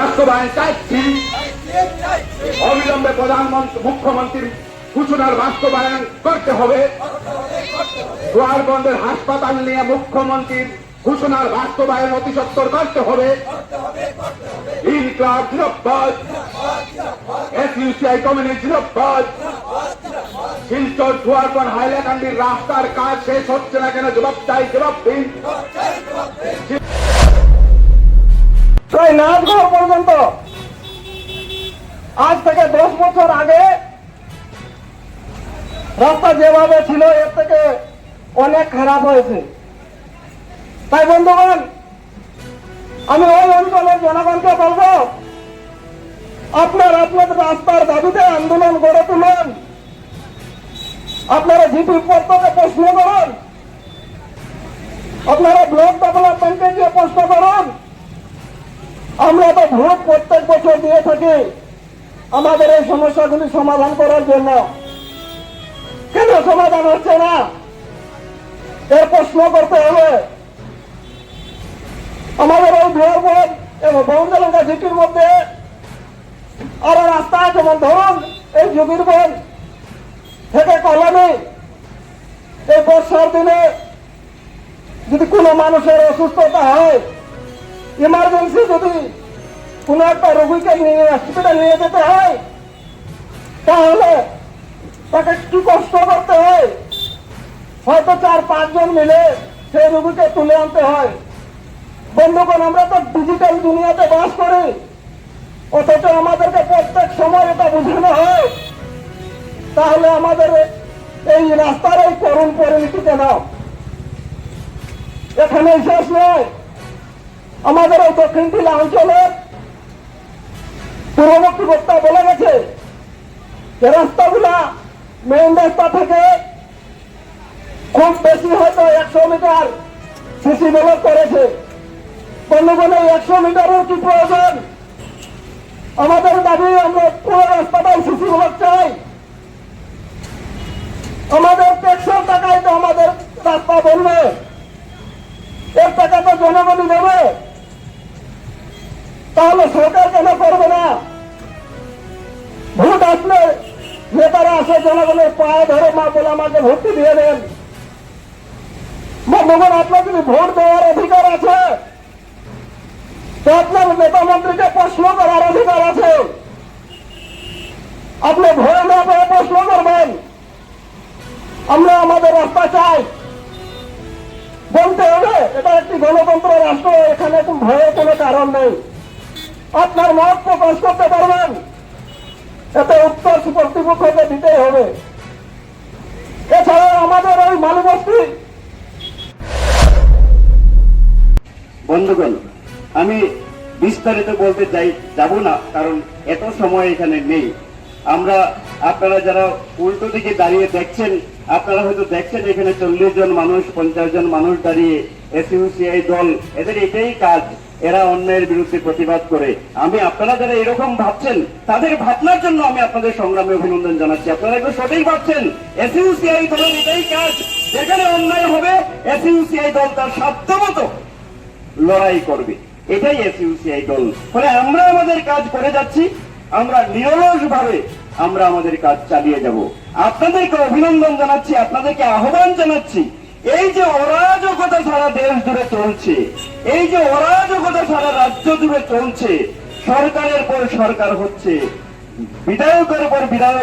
বাস্তবায়ন চাইছি অবিলম্বে প্রধানমন্ত্রী, মুখ্যমন্ত্রীর সূচনার বাস্তবায়ন করতে হবে। গোয়ালগঞ্জের হাসপাতাল নিয়ে মুখ্যমন্ত্রীর ঘোষণার বাস্তবায়ন অতি সত্তর করতে হবে। ইনকলাব হাইলাকান্দির রাস্তার কাজ শেষ হচ্ছে না কেন? জবাব চাই জবাব দিন প্রায় নাচঘর পর্যন্ত। আজ থেকে দশ বছর আগে রাস্তা যেভাবে ছিল, এর থেকে অনেক খারাপ হয়েছে। তাই বন্ধুগণ, আমি ওই অঞ্চলের জনগণকে বলব, আপনার আপনাদের রাস্তার দাবিতে আন্দোলন গড়ে তুলুন। আপনারা জিপি পত্রকে প্রশ্ন করুন। আপনারা ব্লক ডেভেলপমেন্টে গিয়ে প্রশ্ন করুন। আমরা তো ভোট প্রত্যেক বছর দিয়ে থাকি। আমাদের এই সমস্যাগুলি সমাধান করার জন্য। কেন সমাধান হচ্ছে না? এর প্রশ্ন করতে হবে। আমাদের এই বিহারবোধ এবং বহুজলঙ্কা সিটির মধ্যে আরও রাস্তা যেমন ধরুন এই যোগীরবন থেকে কলামি এই বর্ষার দিনে যদি কোনো মানুষের অসুস্থতা হয় ইমার্জেন্সি যদি কোনো একটা রোগীকে নিয়ে হসপিটাল নিয়ে যেতে হয়, তাহলে তাকে একটু কষ্ট করতে হয়। হয়তো চার, পাঁচজন মিলে সেই রোগীকে তুলে আনতে হয়। বন্ধুগণ, আমরা তো ডিজিটাল দুনিয়াতে বাস করি। অথচ আমাদেরকে প্রত্যেক সময় এটা বোঝানো হয়। তাহলে আমাদের এই রাস্তার এই করুণ পরিণতি কেন এখানে শেষ নয়। আমাদের এই দক্ষিণ জেলা অঞ্চলের পূর্ববর্তী বক্তা বলে গেছে যে রাস্তাগুলা মেইন রাস্তা থেকে খুব বেশি হয়তো একশো মিটার সিসি ব্লক করেছে। কোনো এই একশো মিটারের কি প্রয়োজন? আমাদের দাবি, আমরা পুরো রাস্তাটাই সিসি ব্লক চাই। আমাদের ট্যাক্সের টাকায় তো আমাদের রাস্তা বলবে। এর টাকা তো জনগণই দেবে তাহলে সরকার কেন করবে না? ভোট আসলে নেতারা আসে, জনগণের পায়ে ধরে মা বলে আমাকে ভর্তি দিয়ে দেন। বন্ধুগণ আপনার যদি ভোট দেওয়ার অধিকার আছে, তো আপনার নেতা মন্ত্রীকে প্রশ্ন করার অধিকার আছে। আপনি ভয় না পেয়ে প্রশ্ন করবেন। আমরা আমাদের রাস্তা চাই। বলতে হবে, এটা একটি গণতন্ত্র রাষ্ট্র, এখানে ভয়ের কোনো কারণ নেই। আপনার মত প্রকাশ করতে পারবেন। এতে উত্তর কর্তৃপক্ষকে দিতেই হবে। এছাড়া আমাদের ওই মালবস্তি বন্ধুগণ, আমি বিস্তারিত বলতে যাই, যাব না, কারণ এত সময় এখানে নেই। আমরা আপনারা যারা উল্টো দিকে দাঁড়িয়ে দেখছেন, আপনারা হয়তো দেখছেন এখানে চল্লিশ জন মানুষ, পঞ্চাশ জন মানুষ দাঁড়িয়ে এসইউসিআই দল, এদের এটাই কাজ। এরা অন্যের বিরুদ্ধে প্রতিবাদ করে। আমি আপনারা যারা এরকম ভাবছেন, তাদের ভাবনার জন্য আমি আপনাদের সংগ্রামে অভিনন্দন জানাচ্ছি। আপনারা একটু সঠিক ভাবছেন? এসইউসিআই দলের এটাই কাজ। যেখানে অন্যায় হবে, এসইউসিআই দল তার সাধ্যমতো লড়াই করবে। এটাই এসইউসিআই দল। ফলে আমরা আমাদের কাজ করে যাচ্ছি, আমরা নিরলস ভাবে আমরা আমাদের কাজ চালিয়ে যাব। আপনাদেরকে অভিনন্দন জানাচ্ছি, আপনাদেরকে আহ্বান জানাচ্ছি এই যে অরাজকতা সারা দেশ জুড়ে চলছে, এই যে অরাজকতা সারা রাজ্য জুড়ে চলছে, সরকারের পর সরকার হচ্ছে, বিধায়কের পর বিধায়ক